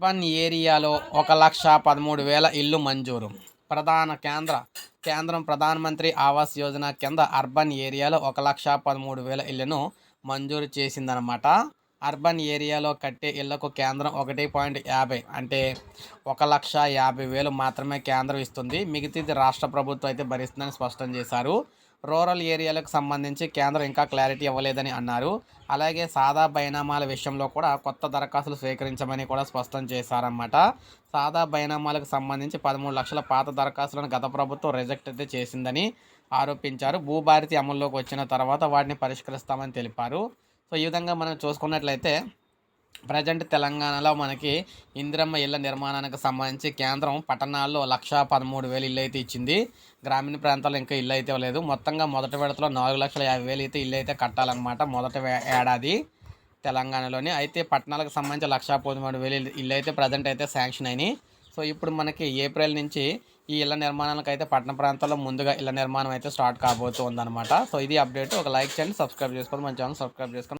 Urban ఏరియాలో ఒక లక్ష పదమూడు వేల ఇల్లు మంజూరు. ప్రధాన కేంద్ర కేంద్రం ప్రధానమంత్రి ఆవాస్ యోజన కింద అర్బన్ ఏరియాలో ఒక లక్ష పదమూడు వేల ఇళ్ళను మంజూరు చేసిందనమాట అర్బన్ ఏరియాలో కట్టే ఇళ్ళకు కేంద్రం ఒకటి పాయింట్ యాభై అంటే ఒక లక్ష యాభై వేలు మాత్రమే కేంద్రం ఇస్తుంది. మిగతాది రాష్ట్ర ప్రభుత్వం అయితే భరిస్తుందని స్పష్టం చేశారు. రూరల్ ఏరియాలకు సంబంధించి కేంద్రం ఇంకా క్లారిటీ ఇవ్వలేదని అన్నారు. అలాగే సాదా బైనామాల విషయంలో కూడా కొత్త దరఖాస్తులు స్వీకరించమని కూడా స్పష్టం చేశారన్నమాట. సాదా బైనామాలకు సంబంధించి పదమూడు లక్షల పాత దరఖాస్తులను గత ప్రభుత్వం రిజెక్ట్ అయితే చేసిందని ఆరోపించారు. భూభారతి అమల్లోకి వచ్చిన తర్వాత వాటిని పరిష్కరిస్తామని తెలిపారు. సో ఈ విధంగా మనం చూసుకున్నట్లయితే ప్రజెంట్ తెలంగాణలో మనకి ఇందిరమ్మ ఇళ్ళ నిర్మాణానికి సంబంధించి కేంద్రం పట్టణాల్లో లక్ష పదమూడు వేలు ఇల్లు అయితే ఇచ్చింది. గ్రామీణ ప్రాంతాల్లో ఇంకా ఇల్లు అయితే లేదు మొత్తంగా మొదటి విడతలో నాలుగు లక్షల యాభై వేలు అయితే ఇల్లు అయితే కట్టాలన్నమాట మొదటి ఏడాది తెలంగాణలోని. అయితే పట్టణాలకు సంబంధించి లక్ష పదమూడు వేలు ఇల్లు- ఇల్లు అయితే ప్రజెంట్ అయితే శాంక్షన్ అయినాయి. సో ఇప్పుడు మనకి ఏప్రిల్ నుంచి ఈ ఇళ్ళ నిర్మాణాలకు అయితే పట్టణ ప్రాంతాల్లో ముందుగా ఇళ్ళ నిర్మాణం అయితే స్టార్ట్ కాబోతూ ఉందన్నమాట సో ఇది అప్డేట్. ఒక లైక్ చేయండి సబ్స్క్రైబ్ చేసుకోండి. మన ఛానల్ సబ్స్క్రైబ్ చేసుకోండి.